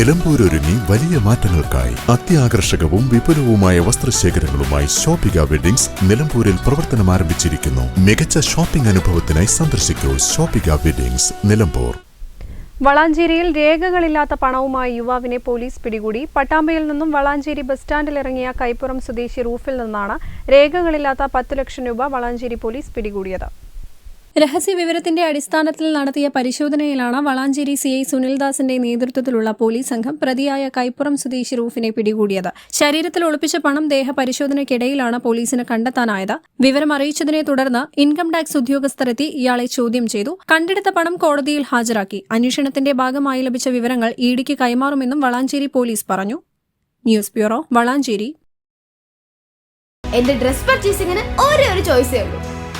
നിലമ്പൂരൊരുങ്ങി വലിയ മാറ്റങ്ങൾക്കായി അത്യാകർഷകവും വിപുലവുമായ വസ്ത്രശേഖരങ്ങളുമായി ഷോപ്പിക വെഡിങ്സ് നിലമ്പൂരിൽ പ്രവർത്തനം ആരംഭിച്ചിരിക്കുന്നു. മികച്ച ഷോപ്പിംഗ് അനുഭവത്തിനായി സന്ദർശിക്കൂ ഷോപ്പിക വെഡിങ്സ് നിലമ്പൂർ. വളാഞ്ചേരിയിൽ രേഖകളില്ലാത്ത പണവുമായി യുവാവിനെ പോലീസ് പിടികൂടി. പട്ടാമ്പയിൽ നിന്നും വളാഞ്ചേരി ബസ് സ്റ്റാൻഡിൽ ഇറങ്ങിയ കൈപ്പുറം സ്വദേശി റൂഫിൽ നിന്നാണ് രേഖകളില്ലാത്ത പത്ത് ലക്ഷം രൂപ വളാഞ്ചേരി പോലീസ് പിടികൂടിയത്. രഹസ്യ വിവരത്തിന്റെ അടിസ്ഥാനത്തിൽ നടത്തിയ പരിശോധനയിലാണ് വളാഞ്ചേരി സി ഐ സുനിൽദാസിന്റെ നേതൃത്വത്തിലുള്ള പോലീസ് സംഘം പ്രതിയായ കൈപ്പുറം സ്വദേശി റൂഫിനെ പിടികൂടിയത്. ശരീരത്തിൽ ഒളിപ്പിച്ച പണം ദേഹപരിശോധനയ്ക്കിടയിലാണ് പോലീസിന് കണ്ടെത്താനായത്. വിവരം അറിയിച്ചതിനെ തുടർന്ന് ഇൻകം ടാക്സ് ഉദ്യോഗസ്ഥരെത്തി ഇയാളെ ചോദ്യം ചെയ്തു. കണ്ടെടുത്ത പണം കോടതിയിൽ ഹാജരാക്കി. അന്വേഷണത്തിന്റെ ഭാഗമായി ലഭിച്ച വിവരങ്ങൾ ഇഡിക്ക് കൈമാറുമെന്നും വളാഞ്ചേരി പോലീസ് പറഞ്ഞു. News bureau Valanchery. എന്റെ ഡ്രസ് പർച്ചേസിംഗിന് ഒരേ ഒരു ചോയ്സേ ഉള്ളൂ.